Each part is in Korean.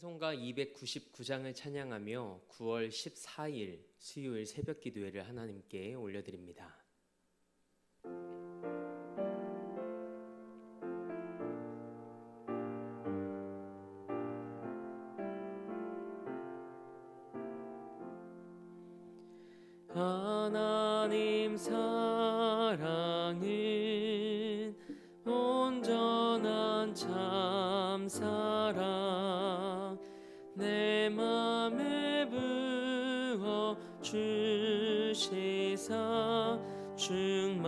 찬송가 299장을 찬양하며 9월 14일 수요일 새벽 기도회를 하나님께 올려드립니다. 충만케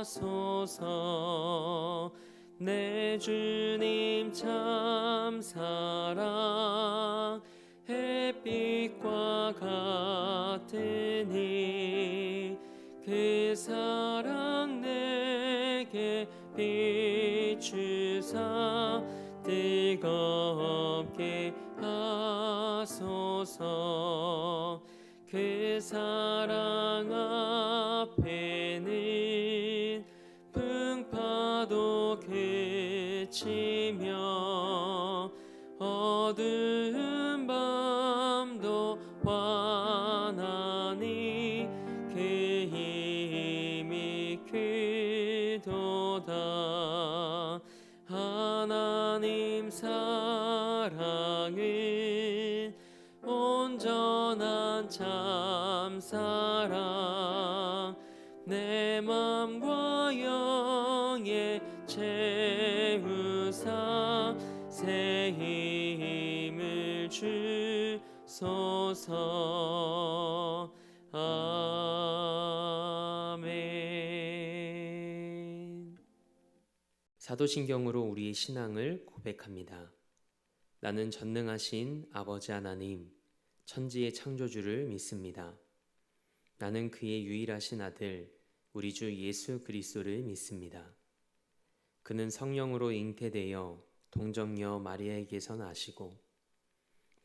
하소서. 내 주님 참 사랑 햇빛과 같으니 그 사랑 내게 비추사 뜨겁게 하소서 그 사랑 앞에는 풍파도 그치며 어두운 밤도 환 주소서 아멘 사도신경으로 우리의 신앙을 고백합니다. 나는 전능하신 아버지 하나님, 천지의 창조주를 믿습니다. 나는 그의 유일하신 아들, 우리 주 예수 그리스도를 믿습니다. 그는 성령으로 잉태되어 동정녀 마리아에게서 나시고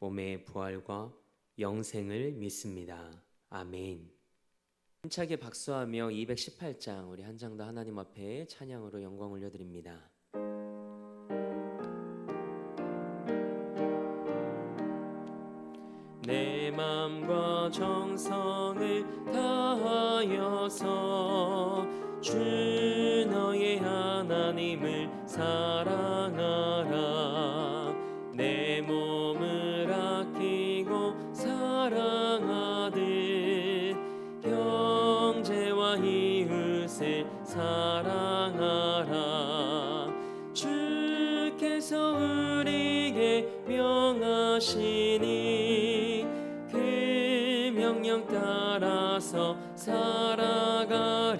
몸의 부활과 영생을 믿습니다. 아멘. 힘차게 박수하며 218장 우리 한 장 더 하나님 앞에 찬양으로 영광 올려드립니다. 내 맘과 정성을 다하여서 주 너의 하나님을 사랑하라 하시니 그 명령 따라서 살아가리.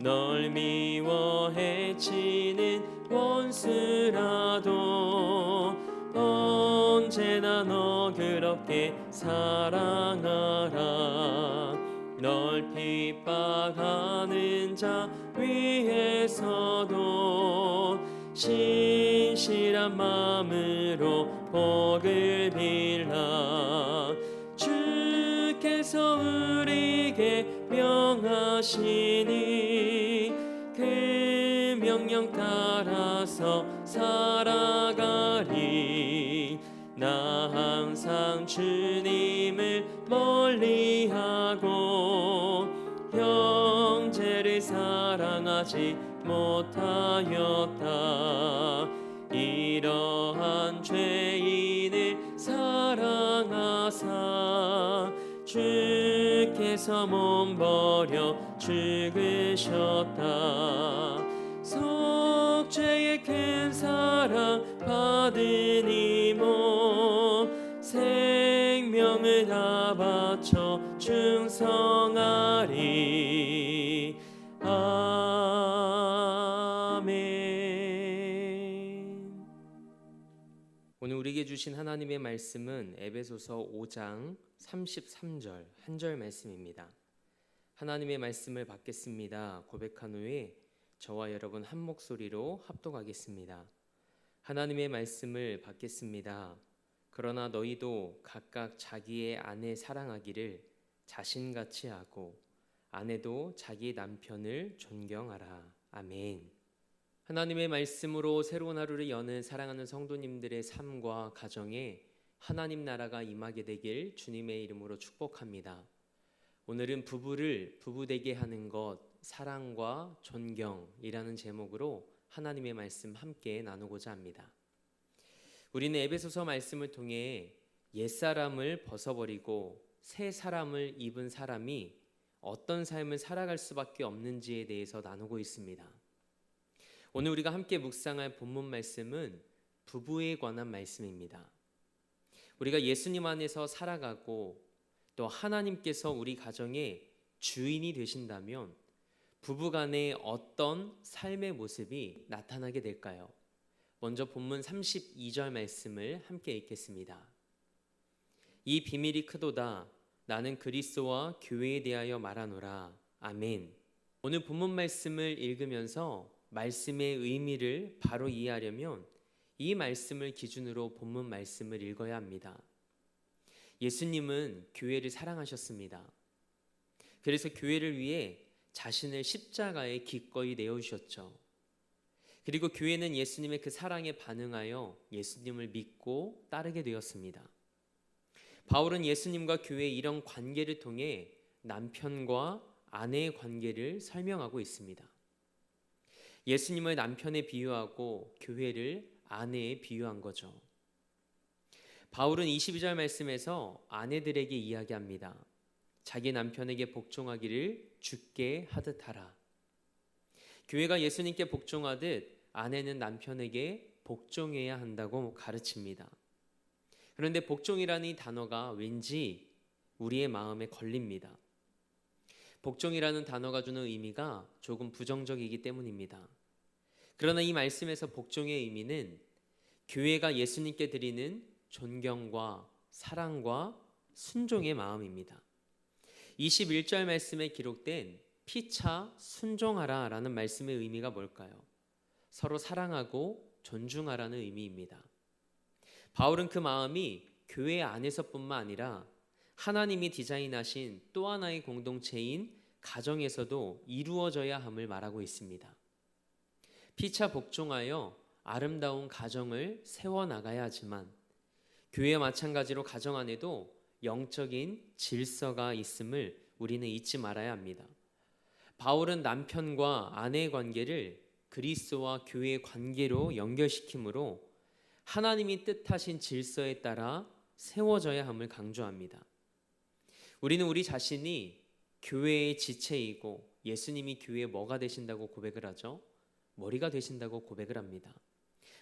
널 미워 해치는 원수라도 언제나 너 그렇게 사랑하라. 널 핍박하는 자 위에서도 신실한 마음으로 복을 빌라. 주께서 우리에게 명하시니 그 명령 따라서 살아가리. 나 항상 주님을 멀리하고 형제를 사랑하지 못하였다. 이러한 죄인을 사랑하사 주께서 몸버려 죽으셨다. 속죄의 큰 사랑 받으니 모 생명을 다 바쳐 충성하리 우리에게 주신 하나님의 말씀은 에베소서 5장 33절 한 절 말씀입니다. 하나님의 말씀을 받겠습니다. 고백한 후에 저와 여러분 한 목소리로 합독하겠습니다. 하나님의 말씀을 받겠습니다. 그러나 너희도 각각 자기의 아내 사랑하기를 자신같이 하고 아내도 자기 남편을 존경하라. 아멘. 하나님의 말씀으로 새로운 하루를 여는 사랑하는 성도님들의 삶과 가정에 하나님 나라가 임하게 되길 주님의 이름으로 축복합니다. 오늘은 부부를 부부되게 하는 것, 사랑과 존경이라는 제목으로 하나님의 말씀 함께 나누고자 합니다. 우리는 에베소서 말씀을 통해 옛사람을 벗어버리고 새 사람을 입은 사람이 어떤 삶을 살아갈 수밖에 없는지에 대해서 나누고 있습니다. 오늘 우리가 함께 묵상할 본문 말씀은 부부에 관한 말씀입니다. 우리가 예수님 안에서 살아가고 또 하나님께서 우리 가정의 주인이 되신다면 부부간의 어떤 삶의 모습이 나타나게 될까요? 먼저 본문 32절 말씀을 함께 읽겠습니다. 이 비밀이 크도다 나는 그리스도와 교회에 대하여 말하노라. 아멘. 오늘 본문 말씀을 읽으면서 말씀의 의미를 바로 이해하려면 이 말씀을 기준으로 본문 말씀을 읽어야 합니다. 예수님은 교회를 사랑하셨습니다. 그래서 교회를 위해 자신을 십자가에 기꺼이 내어주셨죠. 그리고 교회는 예수님의 그 사랑에 반응하여 예수님을 믿고 따르게 되었습니다. 바울은 예수님과 교회의 이런 관계를 통해 남편과 아내의 관계를 설명하고 있습니다. 예수님을 남편에 비유하고 교회를 아내에 비유한 거죠. 바울은 22절 말씀에서 아내들에게 이야기합니다. 자기 남편에게 복종하기를 죽게 하듯 하라. 교회가 예수님께 복종하듯 아내는 남편에게 복종해야 한다고 가르칩니다. 그런데 복종이라는 이 단어가 왠지 우리의 마음에 걸립니다. 복종이라는 단어가 주는 의미가 조금 부정적이기 때문입니다. 그러나 이 말씀에서 복종의 의미는 교회가 예수님께 드리는 존경과 사랑과 순종의 마음입니다. 21절 말씀에 기록된 피차 순종하라 라는 말씀의 의미가 뭘까요? 서로 사랑하고 존중하라는 의미입니다. 바울은 그 마음이 교회 안에서뿐만 아니라 하나님이 디자인하신 또 하나의 공동체인 가정에서도 이루어져야 함을 말하고 있습니다. 피차 복종하여 아름다운 가정을 세워 나가야 하지만 교회 마찬가지로 가정 안에도 영적인 질서가 있음을 우리는 잊지 말아야 합니다. 바울은 남편과 아내의 관계를 그리스도와 교회의 관계로 연결시키므로 하나님이 뜻하신 질서에 따라 세워져야 함을 강조합니다. 우리는 우리 자신이 교회의 지체이고 예수님이 교회의 뭐가 되신다고 고백을 하죠? 머리가 되신다고 고백을 합니다.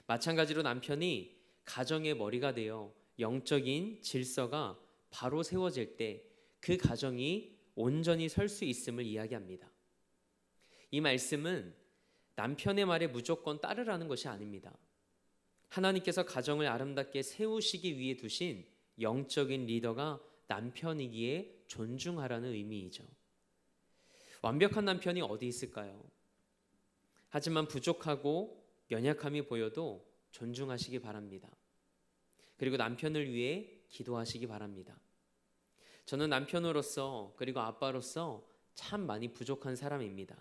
마찬가지로 남편이 가정의 머리가 되어 영적인 질서가 바로 세워질 때 그 가정이 온전히 설 수 있음을 이야기합니다. 이 말씀은 남편의 말에 무조건 따르라는 것이 아닙니다. 하나님께서 가정을 아름답게 세우시기 위해 두신 영적인 리더가 남편이기에 존중하라는 의미이죠. 완벽한 남편이 어디 있을까요? 하지만 부족하고 연약함이 보여도 존중하시기 바랍니다. 그리고 남편을 위해 기도하시기 바랍니다. 저는 남편으로서 그리고 아빠로서 참 많이 부족한 사람입니다.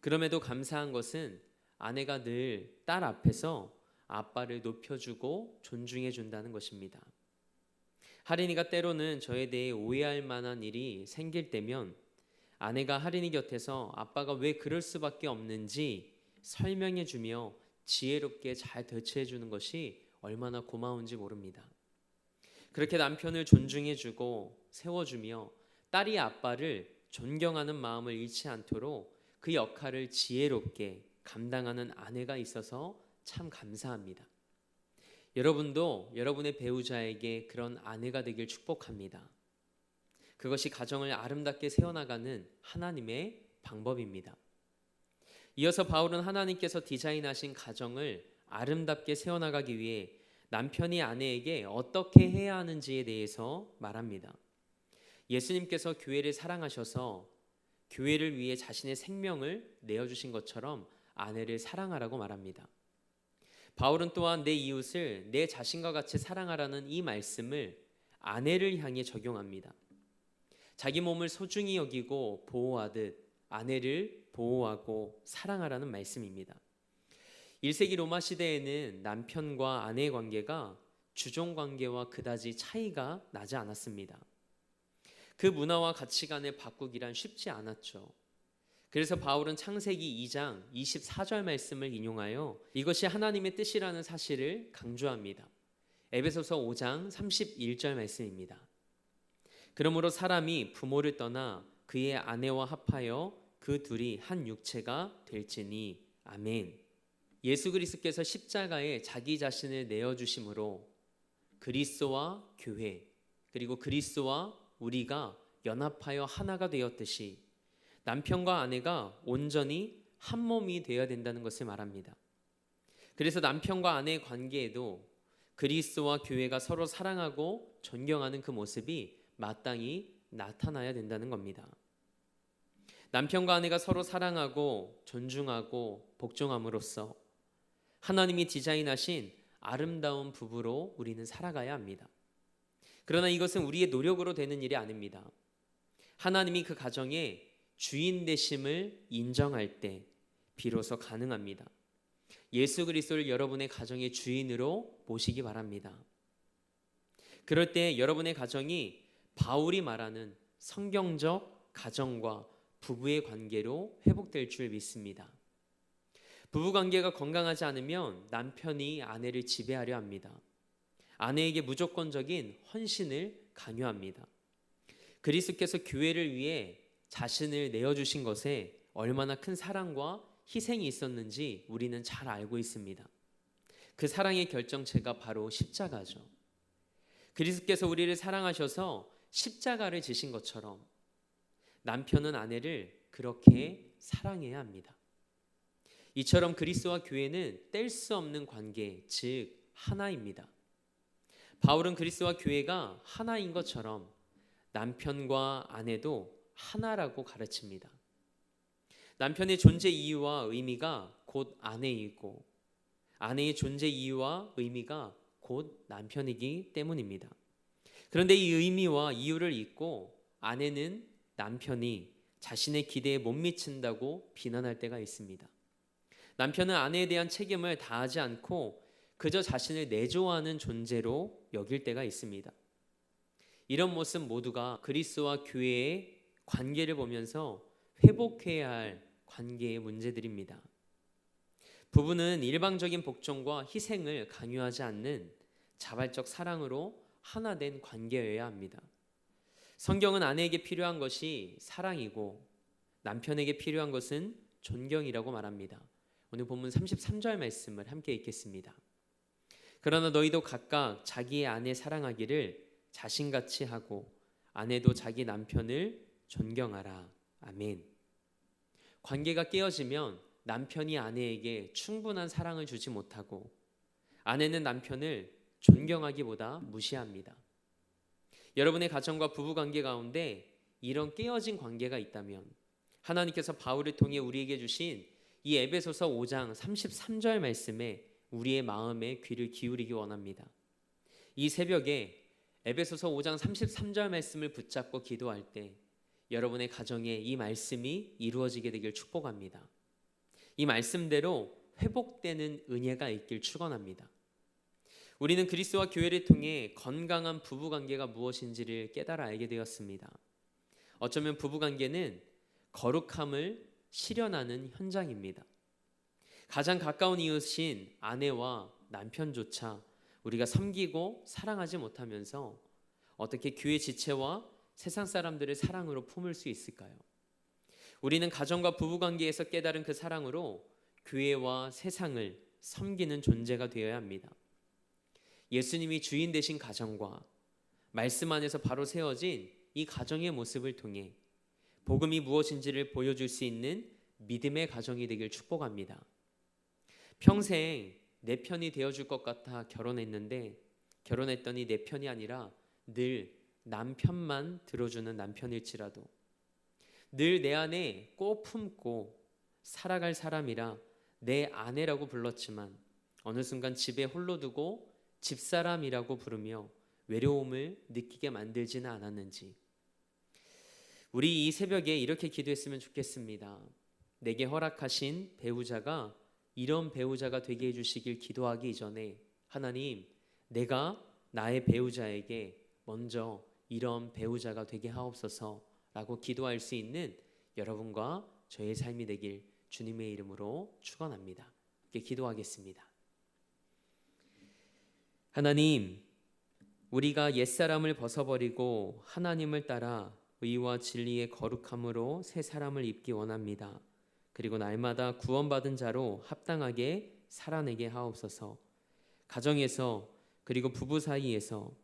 그럼에도 감사한 것은 아내가 늘 딸 앞에서 아빠를 높여주고 존중해 준다는 것입니다. 하린이가 때로는 저에 대해 오해할 만한 일이 생길 때면 아내가 하린이 곁에서 아빠가 왜 그럴 수밖에 없는지 설명해 주며 지혜롭게 잘 대처해 주는 것이 얼마나 고마운지 모릅니다. 그렇게 남편을 존중해 주고 세워 주며 딸이 아빠를 존경하는 마음을 잃지 않도록 그 역할을 지혜롭게 감당하는 아내가 있어서 참 감사합니다. 여러분도 여러분의 배우자에게 그런 아내가 되길 축복합니다. 그것이 가정을 아름답게 세워나가는 하나님의 방법입니다. 이어서 바울은 하나님께서 디자인하신 가정을 아름답게 세워나가기 위해 남편이 아내에게 어떻게 해야 하는지에 대해서 말합니다. 예수님께서 교회를 사랑하셔서 교회를 위해 자신의 생명을 내어주신 것처럼 아내를 사랑하라고 말합니다. 바울은 또한 내 이웃을 내 자신과 같이 사랑하라는 이 말씀을 아내를 향해 적용합니다. 자기 몸을 소중히 여기고 보호하듯 아내를 보호하고 사랑하라는 말씀입니다. 1세기 로마 시대에는 남편과 아내의 관계가 주종 관계와 그다지 차이가 나지 않았습니다. 그 문화와 가치관을 바꾸기란 쉽지 않았죠. 그래서 바울은 창세기 2장 24절 말씀을 인용하여 이것이 하나님의 뜻이라는 사실을 강조합니다. 에베소서 5장 31절 말씀입니다. 그러므로 사람이 부모를 떠나 그의 아내와 합하여 그 둘이 한 육체가 될지니 아멘. 예수 그리스도께서 십자가에 자기 자신을 내어 주심으로 그리스도와 교회 그리고 그리스도와 우리가 연합하여 하나가 되었듯이 남편과 아내가 온전히 한 몸이 되어야 된다는 것을 말합니다. 그래서 남편과 아내의 관계에도 그리스도와 교회가 서로 사랑하고 존경하는 그 모습이 마땅히 나타나야 된다는 겁니다. 남편과 아내가 서로 사랑하고 존중하고 복종함으로써 하나님이 디자인하신 아름다운 부부로 우리는 살아가야 합니다. 그러나 이것은 우리의 노력으로 되는 일이 아닙니다. 하나님이 그 가정에 주인 되심을 인정할 때 비로소 가능합니다. 예수 그리스도를 여러분의 가정의 주인으로 모시기 바랍니다. 그럴 때 여러분의 가정이 바울이 말하는 성경적 가정과 부부의 관계로 회복될 줄 믿습니다. 부부 관계가 건강하지 않으면 남편이 아내를 지배하려 합니다. 아내에게 무조건적인 헌신을 강요합니다. 그리스도께서 교회를 위해 자신을 내어 주신 것에 얼마나 큰 사랑과 희생이 있었는지 우리는 잘 알고 있습니다. 그 사랑의 결정체가 바로 십자가죠. 그리스도께서 우리를 사랑하셔서 십자가를 지신 것처럼 남편은 아내를 그렇게 사랑해야 합니다. 이처럼 그리스도와 교회는 뗄 수 없는 관계, 즉 하나입니다. 바울은 그리스도와 교회가 하나인 것처럼 남편과 아내도 하나라고 가르칩니다. 남편의 존재 이유와 의미가 곧 아내이고 아내의 존재 이유와 의미가 곧 남편이기 때문입니다. 그런데 이 의미와 이유를 잊고 아내는 남편이 자신의 기대에 못 미친다고 비난할 때가 있습니다. 남편은 아내에 대한 책임을 다하지 않고 그저 자신을 내조하는 존재로 여길 때가 있습니다. 이런 모습 모두가 그리스도와 교회의 관계를 보면서 회복해야 할 관계의 문제들입니다. 부부는 일방적인 복종과 희생을 강요하지 않는 자발적 사랑으로 하나 된 관계여야 합니다. 성경은 아내에게 필요한 것이 사랑이고 남편에게 필요한 것은 존경이라고 말합니다. 오늘 본문 33절 말씀을 함께 읽겠습니다. 그러나 너희도 각각 자기의 아내 사랑하기를 자신같이 하고 아내도 자기 남편을 존경하라. 아멘. 관계가 깨어지면 남편이 아내에게 충분한 사랑을 주지 못하고 아내는 남편을 존경하기보다 무시합니다. 여러분의 가정과 부부 관계 가운데 이런 깨어진 관계가 있다면 하나님께서 바울을 통해 우리에게 주신 이 에베소서 5장 33절 말씀에 우리의 마음에 귀를 기울이기 원합니다. 이 새벽에 에베소서 5장 33절 말씀을 붙잡고 기도할 때 여러분의 가정에 이 말씀이 이루어지게 되길 축복합니다. 이 말씀대로 회복되는 은혜가 있길 축원합니다. 우리는 그리스도와 교회를 통해 건강한 부부 관계가 무엇인지를 깨달아 알게 되었습니다. 어쩌면 부부 관계는 거룩함을 실현하는 현장입니다. 가장 가까운 이웃인 아내와 남편조차 우리가 섬기고 사랑하지 못하면서 어떻게 교회 지체와 세상 사람들의 사랑으로 품을 수 있을까요? 우리는 가정과 부부 관계에서 깨달은 그 사랑으로 교회와 세상을 섬기는 존재가 되어야 합니다. 예수님이 주인 되신 가정과 말씀 안에서 바로 세워진 이 가정의 모습을 통해 복음이 무엇인지를 보여줄 수 있는 믿음의 가정이 되길 축복합니다. 평생 내 편이 되어줄 것 같아 결혼했는데 결혼했더니 내 편이 아니라 늘 남편만 들어주는 남편일지라도 늘 내 안에 꼭 품고 살아갈 사람이라 내 아내라고 불렀지만 어느 순간 집에 홀로 두고 집사람이라고 부르며 외로움을 느끼게 만들지는 않았는지 우리 이 새벽에 이렇게 기도했으면 좋겠습니다. 내게 허락하신 배우자가 이런 배우자가 되게 해주시길 기도하기 이전에 하나님 내가 나의 배우자에게 먼저 이런 배우자가 되게 하옵소서라고 기도할 수 있는 여러분과 저의 삶이 되길 주님의 이름으로 축원합니다. 기도하겠습니다. 하나님, 우리가 옛사람을 벗어버리고 하나님을 따라 의와 진리의 거룩함으로 새 사람을 입기 원합니다. 그리고 날마다 구원받은 자로 합당하게 살아내게 하옵소서. 가정에서 그리고 부부 사이에서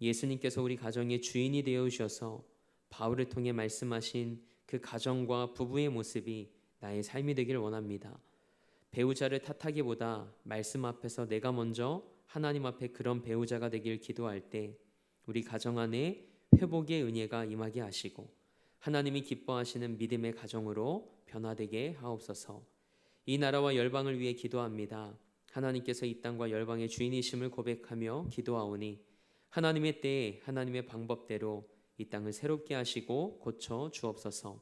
예수님께서 우리 가정의 주인이 되어 주셔서 바울을 통해 말씀하신 그 가정과 부부의 모습이 나의 삶이 되길 원합니다. 배우자를 탓하기보다 말씀 앞에서 내가 먼저 하나님 앞에 그런 배우자가 되길 기도할 때 우리 가정 안에 회복의 은혜가 임하게 하시고 하나님이 기뻐하시는 믿음의 가정으로 변화되게 하옵소서. 이 나라와 열방을 위해 기도합니다. 하나님께서 이 땅과 열방의 주인이심을 고백하며 기도하오니 하나님의 때에 하나님의 방법대로 이 땅을 새롭게 하시고 고쳐 주옵소서.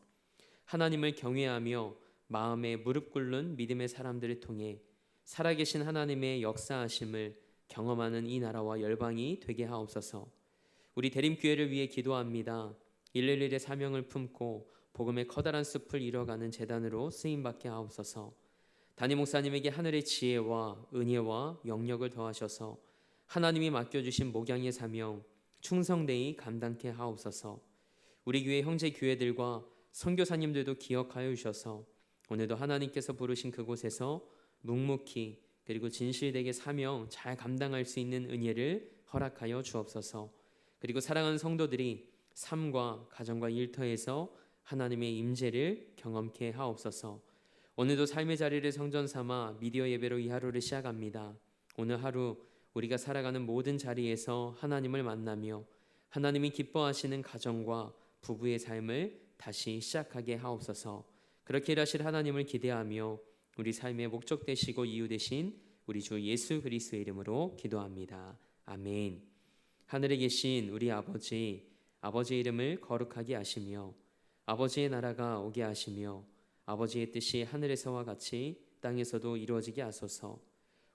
하나님을 경외하며 마음에 무릎 꿇는 믿음의 사람들을 통해 살아계신 하나님의 역사하심을 경험하는 이 나라와 열방이 되게 하옵소서. 우리 대림교회를 위해 기도합니다. 111의 사명을 품고 복음의 커다란 숲을 이뤄가는 재단으로 쓰임 받게 하옵소서. 담임 목사님에게 하늘의 지혜와 은혜와 영역을 더하셔서 하나님이 맡겨주신 목양의 사명 충성되이 감당케 하옵소서. 우리 교회 형제 교회들과 선교사님들도 기억하여 주셔서 오늘도 하나님께서 부르신 그곳에서 묵묵히 그리고 진실되게 사명 잘 감당할 수 있는 은혜를 허락하여 주옵소서. 그리고 사랑하는 성도들이 삶과 가정과 일터에서 하나님의 임재를 경험케 하옵소서. 오늘도 삶의 자리를 성전 삼아 미디어 예배로 이 하루를 시작합니다. 오늘 하루 우리가 살아가는 모든 자리에서 하나님을 만나며 하나님이 기뻐하시는 가정과 부부의 삶을 다시 시작하게 하옵소서. 그렇게 일하실 하나님을 기대하며 우리 삶의 목적 되시고 이유 되신 우리 주 예수 그리스도의 이름으로 기도합니다. 아멘. 하늘에 계신 우리 아버지 아버지의 이름을 거룩하게 하시며 아버지의 나라가 오게 하시며 아버지의 뜻이 하늘에서와 같이 땅에서도 이루어지게 하소서.